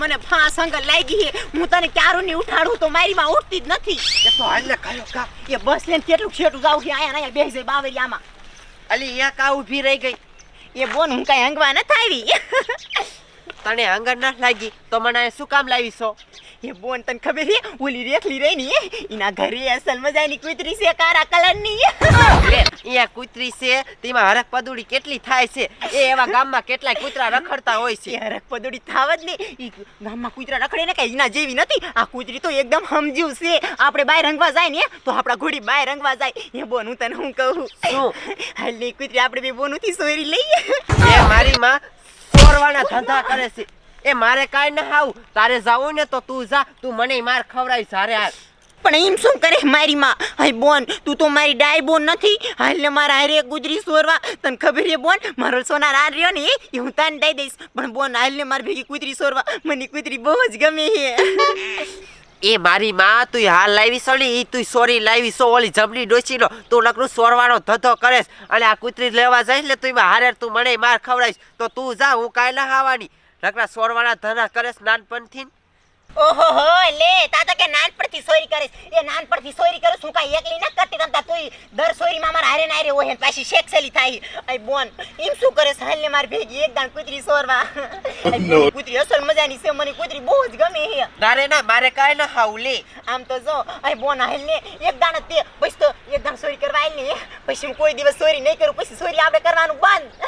મને ફાંસ અંગલ લાગી હું તને ક્યારું ની ઉઠાડું તો મારી માં ઉઠતી જ નથી. એ તો હાલ કયો કા. એ બસ લઈને કેટલું છેટું જાવ છે આયા આયા બેસી જાય બાવરિયામાં અલી એક આ ઊભી રહી ગઈ? એ બોન હું કઈ હંગવા ન આવી. તને હંગર ના લાગી તો મને શું કામ લાવી છો એ બોન તને ખબર છે ઓલી રેખલી રહી ની એના ઘરે અસલ મજાની કુતરી છે કારા કલરની અહીંયા કુતરી છે તેમાં હરક પદુડી કેટલી થાય છે એ એવા ગામમાં કેટલાય કૂતરા રખડતા હોય છે હરક પદુડી થાવ જ ને ઈ ગામમાં કૂતરા રખડે ને કઈ એના જેવી નથી આ કૂતરી તો એકદમ સમજ્યું છે આપણે બાય રંગવા જાય ને તો આપણા ઘોડી બાય રંગવા જાય એ બોન હું તને હું કહું શું? હાલની કૂતરી આપણે બે બોનુથી સોરી લઈએ એ મારી માં સોરવાના ધંધા કરે છે એ મારે કાંઈ ના આવું તારે જાવું ને તો તું જા. તું મને માર ખવડાવી સારે હાલ. પણ એમ શું કરે મારી માં? હાય બોન તું તો મારી ડાય બોન નથી. હાલ ને મારા હારે ગુજરી સોરવા. તને ખબર છે બોન મારો સોનાર આ રહ્યો ને એ હું તને દઈ દઈશ. પણ બોન હાલ ને મારી ભેગી કૂતરી સોરવા. મને કૂતરી બહુ જ ગમે છે. એ મારી માં તું હાલ લાવી સોલી. ઈ તું સોરી લાવી સો. ઓલી જમણી ડોસી લો તું લકડું સોરવાનો ધંધો કરેસ અને આ કૂતરી લેવા જઈશ ને તું હારે તું મને માર ખવડાવીશ. તો તું જા હું કાંઈ ના આવવાની નકરા સોરવાના ધંધા કરે નાનપણથી. ઓહો હો લે તા તો કે નાનપણથી સોરી કરીશ એ નાનપણથી સોરી કરું છું કાઈ એકલી ના કરતી તમતા તું દર સોરીમાં મારા હારે ના રે ઓહે પાછી શેકસેલી થાય. આય બોન એમ શું કરે છે? હાલ ને માર ભેગી એક દાણ કુતરી સોરવા. કુતરી અસલ મજાની છે મને કુતરી બહુ જ ગમે હે ના ના મારે કાંઈ ના ખાવું લે. આમ તો જો આય બોન હાલ ને એક દાણ તે પછી તો એક દાણ સોરી કરવા આઈ ને પછી હું કોઈ દિવસ સોરી નહીં કરું પછી સોરી આપણે કરવાનું બંધ.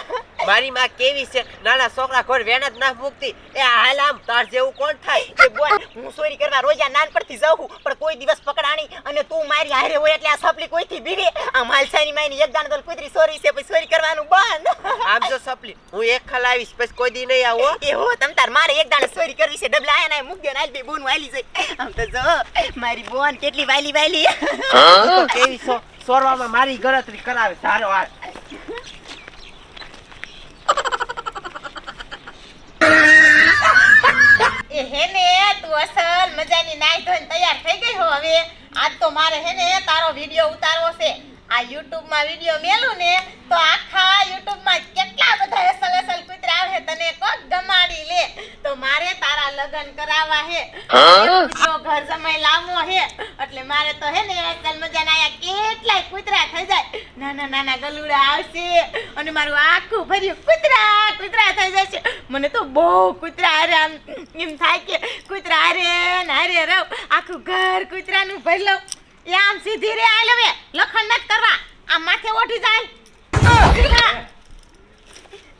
મારી માં કેવી છે? નાના છોકરા ઘર વેણ જ ના મૂકતી. એ હાલ આમ તાર જેવું કોણ થાય? કે બોલ હું સોરી કરવા રોજા નાનપણથી જાઉં પણ કોઈ દિવસ પકડાણી અને તું મારી હારે હોય એટલે આ સપલી કોઈથી બીવે? આ માલસાની માની એક દાણ કૂતરી સોરી છે પછી સોરી કરવાનું બંધ. આમ જો સપલી હું એક ખલાવીશ પછી કોઈ દી નહીં આવો એ હો તમ તાર મારે એક દાણ સોરી કરવી છે ડબલા આયા ના મૂક દે નાલ બે બોન વાલી જાય. આમ તો જો મારી બોન કેટલી વાલી વાલી. કેવી છો? સોરવામાં મારી ગણતરી કરાવે તારો હાલ. એ હે ને, તું અસલ મજાની નાઈ ધોઈને તૈયાર થઈ ગઈ હો હવે. આજ તો મારે હે ને તારો વીડિયો ઉતારવો છે. આ YouTube માં વિડિયો મેલું ને તો આખા YouTube માં કેટલા બધા અસલ અસલ કૂતરા આવે તને કોક ગમાડી લે. તો મારે તારા લગન કરાવવા હે. જો ઘર જમાઈ લાવવો હે એટલે મારે તો હે ને અસલ મજાના આયા કેટલાય કૂતરા થઈ જાય. નાના નાના ગલુડા આવશે અને મારું આખું ભર્યું કૂતરા કૂતરા થઈ જશે. મને તો બહુ કૂતરા હારે આમ એમ થાય કે કૂતરા હારે ને હારે રહું. આખું ઘર કૂતરાનું ભરી લઉં એ આમ સીધી રે આઈ લવે લખણ નત કરવા. આમ માથે ઓઠી જાય.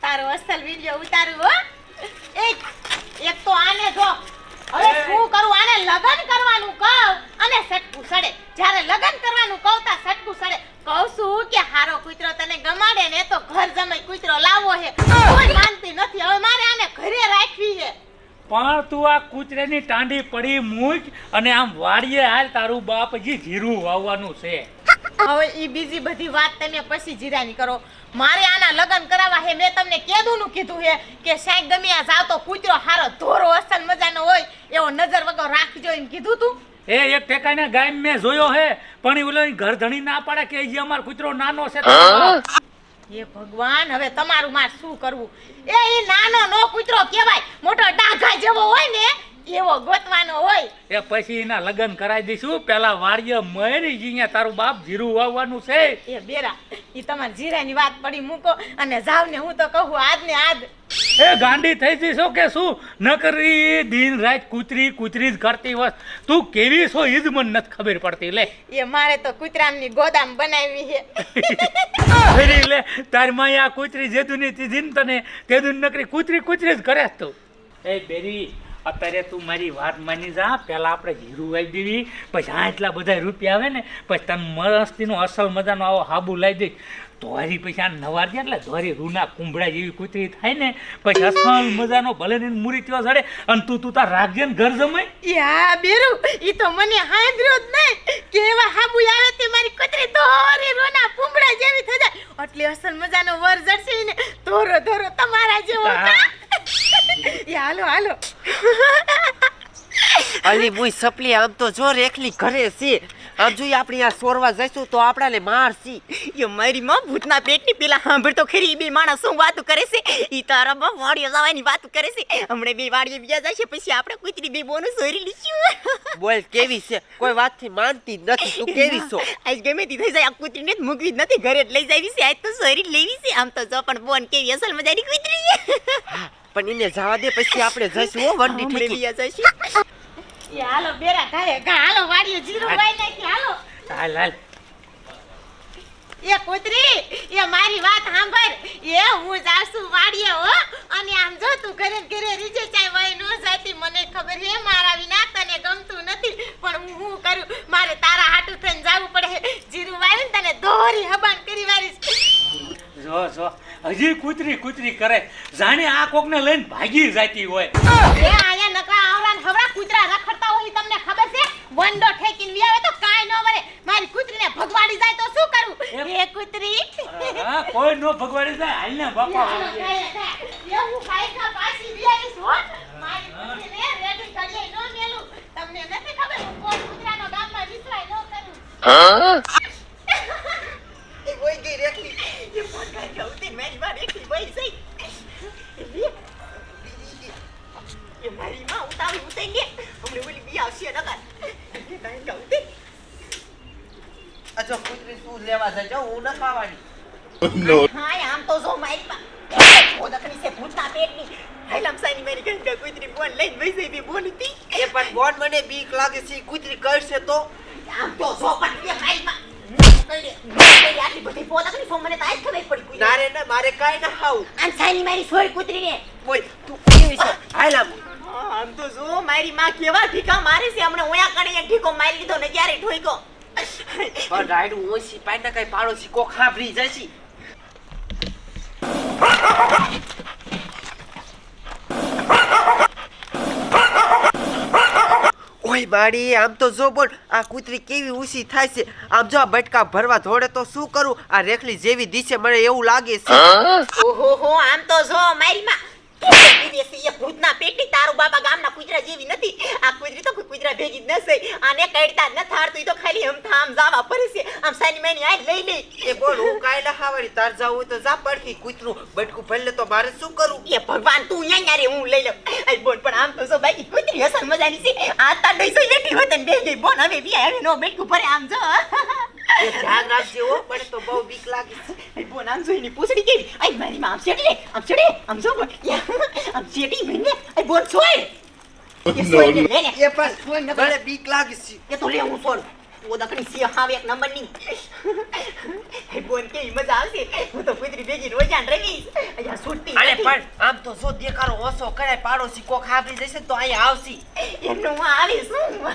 તારો અસલ વિડિયો ઉતારું હો. એક એક તો આને જો. હવે શું કરું? આને લગન કરવાનું કહું અને સટકું સડે. જ્યારે લગન કરવાનું કહું તા સટકું સડે. કહું છું કે હારો કૂતરો તને ગમાડે ને તો ઘર જમાઈ કૂતરો લાવો છે કોઈ માનતી નથી. હવે મારે આને ઘરે રાખવી છે પણ તું આ કૂતરેની ટાંડી પડી મૂક અને આમ વાડીએ હાલ તારું બાપજી જીરું વાવવાનું છે. હવે ઈ બીજી બધી વાત તમે પછી જીરાની કરો. મારે આના લગન કરાવવા હે મેં તમને કેદુનું કીધું હે કે સાહેબ ગમે આ જાવ તો કૂતરો હારો ધોરો અસલ મજાનો હોય એવો નજર વગર રાખજો એમ કીધું તું. એ એક ઠેકાને ગાય મેં જોયો હે પણ એ ઓલો ઘર ધણી ના પાડે કે અમાર અમારો કૂતરો નાનો છે તો હે ભગવાન હવે તમારું માર શું કરવું? એ ઈ નાનો નો કૂતરો કહેવાય મોટો ડાઘા જેવો હોય ને એવો ગોતવાનો હોય. એ પછી એના લગ્ન કરાવી દઈશું. પેલા વાર્ય મરી અહીંયા તારું બાપ જીરું વાવવાનું છે. એ બેરા ઈ તમારા જીરાની વાત પડી મૂકો અને જાવ ને હું તો કહું આજ ને આજ. એ ગાંડી થઈ જઈશો કે શું? ન કરી દિન રાત કૂતરી કૂતરી જ કરતી વસ તું કેવી છો? એ જ મને નથી ખબર પડતી. લે. એ મારે તો કૂતરામની ગોદામ બનાવી છે. ફરી લે તારમાં આ કૂતરી જેતુની તીધી ને તને તેદું નકરી કૂતરી કૂતરી જ કરે તું. એ બેરી અત્યારે તું મારી વાત માની જા પહેલાં આપણે હીરું વાવી દેવી પછી આ એટલા બધા રૂપિયા આવે ને પછી તમે મસ્તીનો અસલ મજાનો આવો હાબુ લાવી દઈશ. ધોરી પછી આ નવાર દે એટલે ધોરી રૂના કુંભળા જેવી કૂતરી થાય ને પછી અસલ મજાનો ભલે ને મૂરી ત્યો ચડે અને તું તું તાર રાખજે ને ઘર જમાય. યા બેરુ ઈ તો મને હાંભળ્યો જ નહીં કેવા હાબુ આવે તે મારી કૂતરી ધોરી રૂના કુંભળા જેવી થઈ જાય. એટલે અસલ મજાનો વર જડશે ને ધોરો ધોરો તમારા જેવો. હાલો હાલો. અલી મુઈ સપલી આમ તો જો રેખલી ઘરે છે. આમ જોઈએ આપણે આ સોરવા જઈશું તો આપણાને મારસી યો મારી માં ભૂતના પેટની પેલા સાંભળ તો ખરી. બે માણસ શું વાતો કરે છે? ઈ તારા માં વાડીઓ જવાની વાત કરે છે. હમણે બે વાડીએ બીજા જશે પછી આપણે કુતરી બે બોનું સોરી લીશું બોલ કેવી છે? કોઈ વાતથી માનતી જ નથી. તું કેવી છો? આજ ગમે તે થઈ જાય આ કૂતરીને જ મૂકવી જ નથી. ઘરે જ લઈ જાવી છે આજ તો સોરી જ લેવી છે. આમ તો જો પણ બોન કેવી અસલ મજાની કૂતરી છે. પણ એને જવા દે પછી આપણે જઈશું હો વંડી હમણે જઈશું. એ હાલો બેરા ઘાએ ઘા હાલો વાડીએ જીરું વાઈ નાખી હાલો. હાલ હાલ. એ કુતરી એ મારી વાત સાંભળ. એ હું જાસું વાડીએ હો. અને આમ જો તું ઘરે ઘરે રીજે ચાય વાય નો જાતી મને ખબર હે મારા વિના તને ગમતું નથી. પણ હું હું કરું? મારે તારા હાટુ થઈને જવું પડે. જીરું વાવીને તને દોરી હબાન કરી વારીશ. જો જો. હજી કૂતરી કૂતરી કરે. જાણે આ કોકને લઈને ભાગી જાતી હોય. એ આયા નકરા આવરા ને હવરા કૂતરા રખડતા હોય તમને ખબર છે? વંડો ઠેકીને આવે તો કાઈ ન વરે મારી કૂતરીને ભગવાડી જાય તો શું કરું? એ કૂતરી. હા કોઈ નો ભગવાડી જાય હાલ ને બાપા એ હું ખાઈ ખા પાછી આવીશ હો. મારી કૂતરીને રેડી કરીએ નો મેલું. તમને નથી ખબર હું કોણ કૂતરાનો ગામમાં વિસરાય ન કરું. એ વઈ ગઈ રેખલી એ પગાર ગૌતી મારી વઈ જઈ એ મારી માં ઉતાવી ઉતાઈ લે હમણે ઓલી બી આવશે નકર નાઈ ગૌતી અચ્છા કુતરી તું લેવા જજો હું ન ખાવાની હાય આમ તો જો મારી માં ઓદકની છે ભૂતના પેટની હાયલામ સાની મારી ગંગા કુતરી બોન લઈને જઈ બી બોન હતી એ પણ બોન મને બીક લાગે છે કુતરી કરશે તો આમ તો જો પણ એ મારી માં આટલી બધી પોદકની ફોન મને તો નારે ને મારે કાઈ ના ખાવું. આમ સાની મારી સોળ કુતરીને. બોલ તું કેવી છે? હાલા આમ હા, આમ તો જો મારી માં કેવા ઠીકા મારે છે. હમણાં ઓયા કણે એક ઠીકો મારી લીધો ને ક્યારે ઠોઈકો પણ રાયડું ઓછી પાઈ ના કઈ પાડોશી કો ખાભરી જશી. ઓય માડી આમ તો જો બોલ આ કૂતરી કેવી ઊંચી થાય છે? આમ જો આ બટકા ભરવા ધોડે તો શું કરું? આ રેખલી જેવી દિશે મને એવું લાગે છે. ઓહો હો આમ તો જો મારી માં વિદેશી એ ભૂતના પેટી તારું બાબા ગામના કુતરા જેવી નથી. આ કુતરી તો કુતરા ભેગી જ આને ન તો ખાલી હમ થામ જાવા પડે છે. આમ સાની મેની આ લઈ લે. એ બોલ હું ના તાર જાવું તો જા પડખી કૂતરું. બટકું ભરી તો મારે શું કરું? એ ભગવાન તું અહીંયા રે હું લઈ લઉં. આ બોન પણ આમ તો ભાઈ બાકી કુતરી હસન મજાની છે. આ તા ડઈ બેઠી હોત ને બે ગઈ બોન હવે બી હવે નો બેઠું ભરે આમ જો. એ ધ્યાન રાખજો હો મને તો બહુ બીક લાગે છે. બોન આમ જોઈને પૂછડી કેવી આઈ મારી માં આમ આમ શેટી આમ જો આમ શેટી મને આઈ બોન સોય! એ સોય ને લે ને. એ પણ મને બીક લાગે છે. એ તો લે હું સોડ ઓ દકણી સી હાવ એક નંબરની આઈ બોન કે મજા આવશે. હું તો કુતરી ભેગી રોજાન રહીશ અહીંયા સુટતી અરે પણ આમ તો જો દેખારો ઓછો કરે પાડોશી કોક ખાબરી જશે તો અહીંયા આવશે. એમનું હું આવીશ હું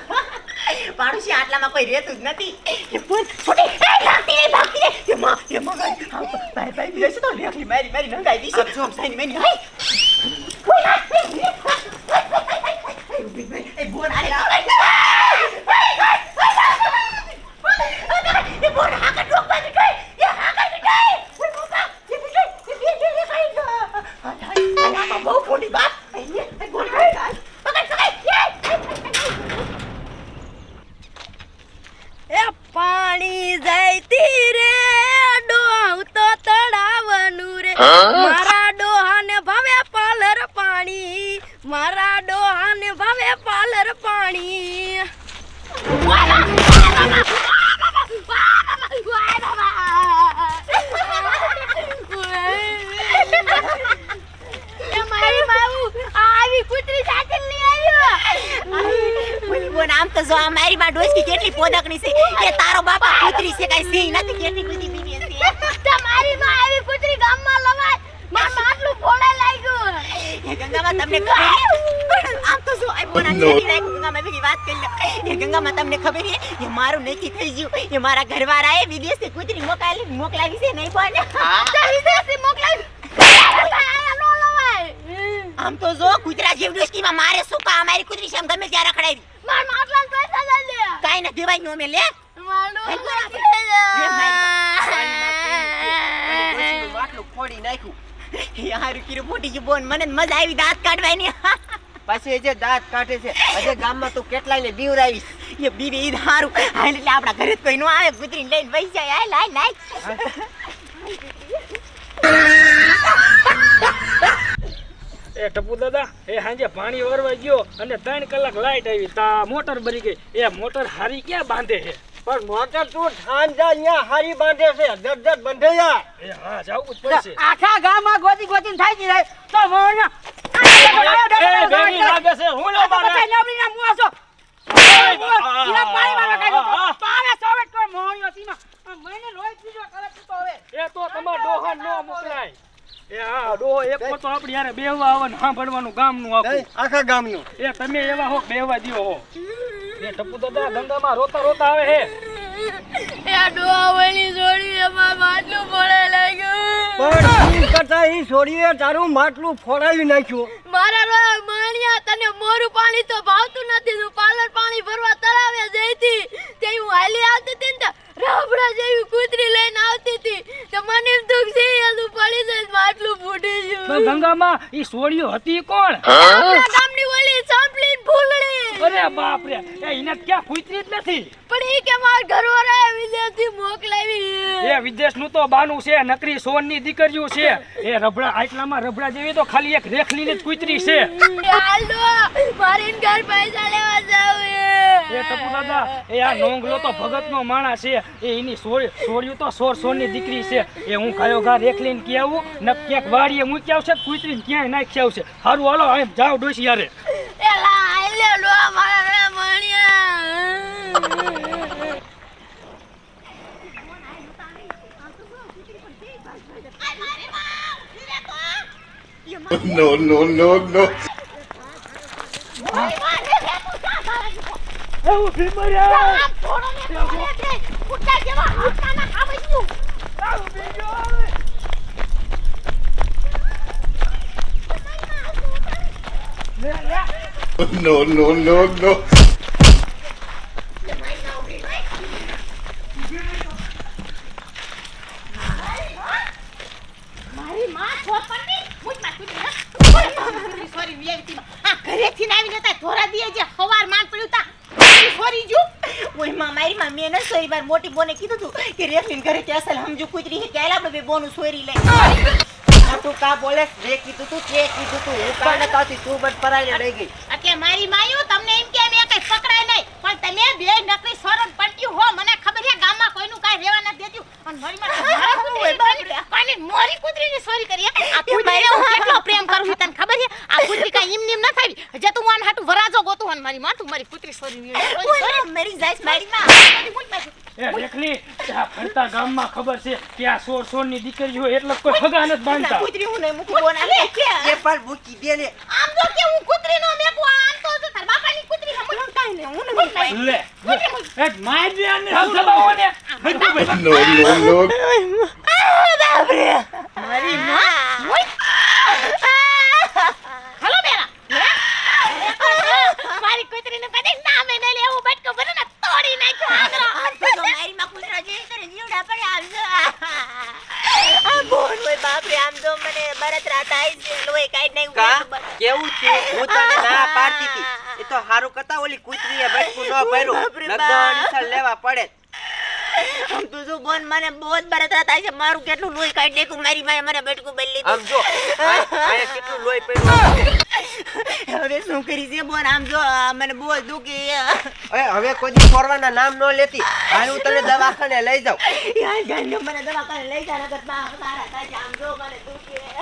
પાડોશી આટલામાં કોઈ રહેતું જ નથી. એ બોલ એ ભાગતી રે ભાગતી એ માં એ માં ભાઈ ભાઈ તો લેખલી મારી મારી નંગાઈ દીશે. આમ જો. સાઈની મેની હાય ઓય ના એ બોલ આરે એ બોલ હા કટ રોક બાજુ કઈ એ હા કટ કઈ ઓય મોકા એ બીજે એ બીજે એ કઈ ગા હાય હાય બહુ ફોડી બાપ એ બોલ કઈ પકડ પકડ એ પાણી જઈતી રે ડોહ તો તળાવનું રે મારા ડોહાને ભાવે પાલર પાણી મારા ડોહાને ભાવે પાલર પાણી એ મારી બાબુ આવી કૂતરી સાથે લઈ આવ્યો ઓલી બોન આમ તો જો આ મારી માં ડોસકી કેટલી પોદકની છે કે તારો બાપા પુત્રી છે કાઈ સી નથી કેટલી બધી બીની છે. તમારી માં આવી પુત્રી ગામમાં લવાય. મારા માટલું ફોડે લાગ્યું. એ ગંગામાં તમને ખબર આમ તો જો આ બોના છેડી નાખી ગંગામાં બીજી વાત કરી લે. એ ગંગામાં તમને ખબર છે? એ મારું નક્કી થઈ ગયું. એ મારા ઘરવાળાએ વિદેશથી કૂતરી મોકલાવી મોકલાવી છે નહીં પણ તો વિદેશી મોકલાવી. આમ તો જો કુતરા જેવ ડોસકીમાં મારે શું કા અમારી કુતરી છે એમ ગમે ત્યાં રખડાવી મારા આટલા જ પૈસા લઈ લે કાઈ ન દેવાય નો મે લે. ફોડી નાખ્યું. યાર કીરું ફૂટી ગયું બોન. મને મજા આવી દાંત કાઢવાની. પછી જે દાંત કાઢે છે આજે ગામમાં તું કેટલાયને બીવરાવીશ એ બીવી ઈ હારું. હાલ એટલે આપણા ઘરે કોઈ નો આવે. કૂતરીને લઈને વહી જાય. હાલ હાલ હાલ. એ ટપુ દાદા? એ સાંજે પાણી વરવા ગયો અને ત્રણ કલાક લાઈટ આવી તા મોટર ભરી ગઈ. એ મોટર હારી ક્યાં બાંધે છે? પણ મોટર તું ઠાંજા અહીંયા હારી બાંધે છે. દસ દસ બંધે જા એ હા જાવું જ પડશે. આખા ગામમાં ગોતી ગોતી થાય છે રે. તો મોણ લાગે છે. હું લો મારે બધા નવરીના મુઆ છો. ઈના પાણી વાળા કાઢો. તો આવે સોવેટ કોઈ મોણ્યો તીમાં. આ મને લોહી પીજો કરે તું તો હવે. એ તો તમાર ડોહા નો મોકલાય એ હા ડોહો એક તો આપણે યાર બેહવા આવે ને સાંભળવાનું ગામનું આખું. આખા ગામનું. એ તમે એવા હો બેહવા દ્યો હો. એ ટપુ દાદા ગંગામાં રોતા રોતા આવે હે. એ ડોહા વળી એમાં માટલું ફોડે લાગ્યું પણ ઈ કરતા ઈ છોડીએ તારું માટલું ફોડાવી નાખ્યું. મારા માણિયા તને મોરું પાણી તો ભાવતું નથી તું પાર્લર પાણી ભરવા તળાવે જઈ હતી તે હું હાલી આવતી હતી ને તો રાબડા જેવી કૂતરી લઈને આવતી હતી તો મને એમ દુઃખ છે યાર તું પડી જઈશ માટલું ફૂટી પણ ગયું ગંગામાં ઈ સોળિયો હતી કોણ? આપણા ગામની ઓલી સાંભળી ફૂલડી અરે બાપ રે એ એને ક્યાં કુતરી જ નથી. પણ એ કે માર ઘરવાળા વિદેશથી મોકલાવી. એ વિદેશનું તો બાનું છે નકરી સોનની દીકરીઓ છે. એ રબડા આટલામાં રબડા જેવી તો ખાલી એક રેખલીની જ કુતરી છે. હાલ દો મારી ઘર પૈસા લેવા એ ટપુ દાદા એ આ નોંગલો તો ભગતનો માણસ છે. એ એની સોળ તો સોળ સોળની દીકરી છે. એ હું ગાયો ઘા રેખલીને કે આવું? ને ક્યાંક વાડીએ મૂકી આવશે કૂતરીને ક્યાંય નાખી આવશે. સારું હાલો જાઓ ડોસી યારે No, no, no, લે લો મારા રે Maniya No, no, no, no. No, no, no, no. મારી માં છોપણની મુજમાં કૂતરી સોરી ઘરેથી ને આવીને તા ધોરા દીએ જે હવાર માન પડ્યું તા. સોરી જો. ઓયમાં મારી માં મેં ન સોરી વાર મોટી બોને કીધું તું કે રેફરીન ઘરે કે અસલ હમજુ કુતરી હે કે આલા આપણે બોનું સોરી લે તું કા બોલે? જે કીધું તું તે કીધું તું હું કાને કાથી તું બટ પરાઈને લઈ ગઈ. અત્યારે મારી માયો તમને એમ કે મેં કઈ પકડાય નહીં. પણ તમે બે નકરી સોરણ પડ્યું હો મને ખબર છે ગામમાં કોઈનું કાઈ રહેવા નથી દેતું. અને મારી માં મારા કૂતરી કોની મોરી કુતરીને સોરી કરી આ કુતરીને હું કેટલો પ્રેમ કરું છું તને ખબર છે? આ કુતરી કાઈ ઇમ નિમ ન થાવી જે તું આન હાટુ વરાજો ગોતો અને મારી માઠું મારી કુતરી સોરી ઓય મરી જાય મારી માં. એ દેખલી આ ફરતા ગામમાં ખબર છે કે આ સોરની દીકરી હોય એટલે કોઈ ફગા નથી બાંધતા. કુતરી હું નહીં મૂકી બોન કે? એ પણ મૂકી દે ને આમ જો કે હું કૂતરીનો મેકુ આમ તો જો તાર બાપાની કુતરી હમ હું કાઈ ને હું નહીં લે. લે. એ માર દે ને હાલ ચલાવો ને હજુ ભાઈ No, no, no. મારી માં હલો બેરા મારી કૂતરીને કદી નામે ન લેવું બટકો બને ને તોડી નાખ્યો આંગળો તો મારી માં કૂતરા જે કરે જીવડા પડે આમ જો આ બોન ઓય બાપ રે આમ જો મને બળતરા થાય છે લોહી કાઈ નહીં કા કેવું છે હું તને ના પાડતી હતી એ તો હારું કરતા ઓલી લેવા પડે. આમ તો બોન મને બહુ થાય છે. મારું કેટલું લોહી કાઢી મારી માએ મને બટકું બદલી આમ જો આયા કેટલું લોહી પડ્યું હવે શું કરી છે બોન? આમ જો મને બહુ દુખી હવે હવે કોઈ ફોરવાના નામ ન લેતી. હાલ હું તને દવાખાને લઈ જાઉં. યાર જાન મને દવાખાને લઈ જા નકર બા સારા આમ જો મને દુખી